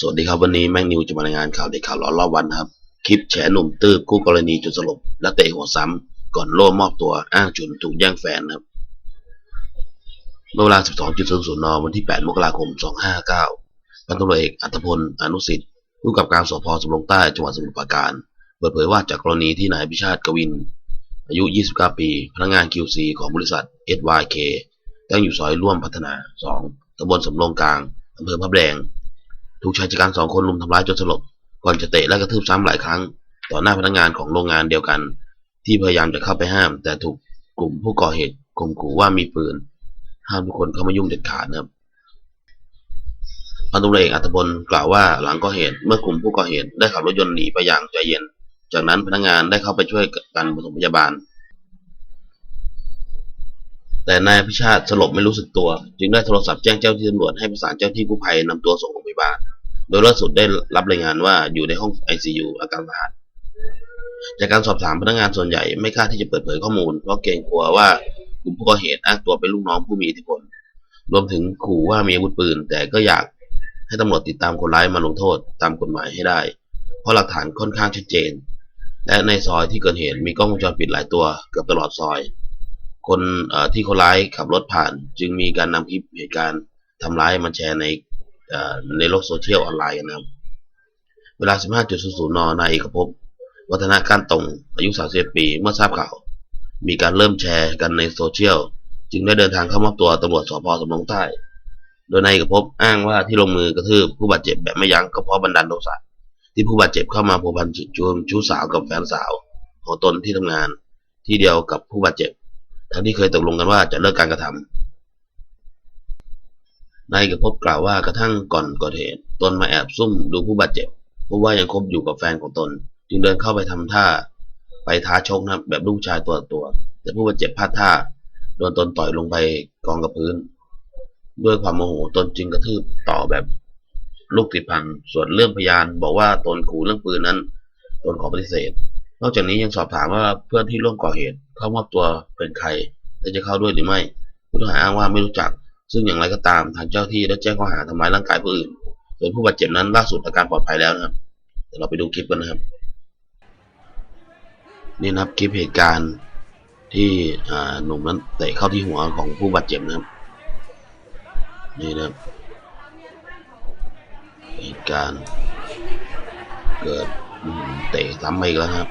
สวัสดีครับวันนี้แมงนิวจะมารายงานข่าวเด็กข่าวร้อนรอบวันครับ คลิปแฉหนุ่มตื้บคู่กรณีจนสลบและเตะหัวซ้ำก่อนโล่มอบตัวอ้างจุนถูกแย่งแฟนครับเมื่อเวลา 12.00นวันที่ 8 มกราคม 259พันตำรวจเอกอัตพลอนุสิทธิ์ผู้กับการสพสำโรงใต้จังหวัดสมุทรปราการ เปิดเผยว่าจากกรณีที่นายพิชาติกวิน อายุ 29 ปี พนักงาน QC ของบริษัท SYK ตั้งอยู่ซอยร่วมพัฒนา 2ตำบลสำโรงกลางอำเภอพระแดง ถูกชายชะกันสองคนลุมทำร้ายจนสลบ ก่อนจะเตะและกระทืบซ้ำหลายครั้ง ต่อหน้าพนักงานของโรงงานเดียวกัน ที่พยายามจะเข้าไปห้าม แต่ถูกกลุ่มผู้ก่อเหตุข่มขู่ว่ามีปืน ห้ามทุกคนเข้ามายุ่งเด็ดขาดนะครับพันตำรวจเอกอัตพลกล่าวว่าหลังก่อเหตุเมื่อกลุ่มผู้ก่อเหตุได้ขับรถยนต์หนีไปอย่างใจเย็น จากนั้นพนักงานได้เข้าไปช่วยกันปฐมพยาบาล แต่นายพิชาติสลบไม่รู้สึกตัว จึงได้โทรศัพท์แจ้งเจ้าที่ตำรวจให้ประสานเจ้าที่กู้ภัยนำตัวส่งโรงพยา บาล โดยล่าสุดได้รับรายงานว่าอยู่ในห้อง ICU อาการสาหัสจากการสอบถามพนักงานส่วนใหญ่ไม่กล้าที่จะเปิดเผยข้อมูล เพราะเกรงกลัวว่ากลุ่มผู้ก่อเหตุอ้างตัวเป็นลูกน้องผู้มีอิทธิพล รวมถึงขู่ว่ามีอาวุธปืน แต่ก็อยากให้ตำรวจติดตามคนร้ายมาลงโทษตามกฎหมายให้ได้ เพราะหลักฐานค่อนข้างชัดเจน และในซอยที่เกิดเหตุมีกล้องวงจรปิดหลายตัวเกือบตลอดซอย คนที่คนร้ายขับรถผ่าน จึงมีการนำคลิปเหตุการณ์ทำร้ายมาแชร์ใน ในโลกโซเชียลออนไลน์กันนะครับ เวลา 15.00นนายเอกภพวัฒนาการตรงอายุ31ปี เมื่อทราบข่าว มีการเริ่มแชร์กันในโซเชียล จึงได้เดินทางเข้ามอบตัวตำรวจสพสำโรงใต้ โดยนายเอกภพอ้างว่าที่ลงมือกระทืบผู้บาดเจ็บแบบไม่ยั้งก็เพราะบันดาลโทสะที่ผู้บาดเจ็บเข้ามาพัวพันจูนชู้สาวกับแฟนสาวของตนที่ทำงานที่เดียวกับผู้บาดเจ็บ ทั้งที่เคยตกลงกันว่าจะเลิกการกระทำนายเอกภพกล่าวว่ากระทั่งก่อนก่อเหตุตนมาแอบซุ่มดูผู้บาดเจ็บพบว่ายังคบอยู่กับแฟนของตน จึงเดินเข้าไปทำท่า ไปท้าชกนะแบบลูกชายตัวต่อตัว แต่ผู้บาดเจ็บพลาดท่าโดนตนต่อยลงไปกองกับพื้น ด้วยความโมโหตนจึงกระทืบต่อแบบลูกติดพังส่วนเรื่องพยานบอกว่าตนขู่เรื่องปืนนั้นตนขอปฏิเสธ นอกจากนี้ยังสอบถามว่าเพื่อนที่ร่วมก่อเหตุเข้ามอบตัวเป็นใครและจะเข้าด้วยหรือไม่ผู้ต้องหาอ้างว่าไม่รู้จัก ซึ่งอย่างไรก็ตามทางเจ้าที่ได้แจ้งข้อหาทำร้ายร่างกายผู้อื่นส่วนผู้บาดเจ็บนั้นล่าสุดอาการปลอดภัยแล้วนะครับเดี๋ยวเราไปดูคลิปกันนะครับนี่นะครับคลิปเหตุการณ์ที่หนุ่มนั้นเตะเข้าที่หัวของผู้บาดเจ็บนะครับนี่นะครับเหตุการณ์เกิดเตะซ้ำมาอีกแล้วครับ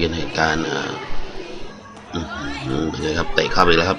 เห็นเหตุการณ์อ่าเป็นไงครับเตะเข้าไปแล้วครับ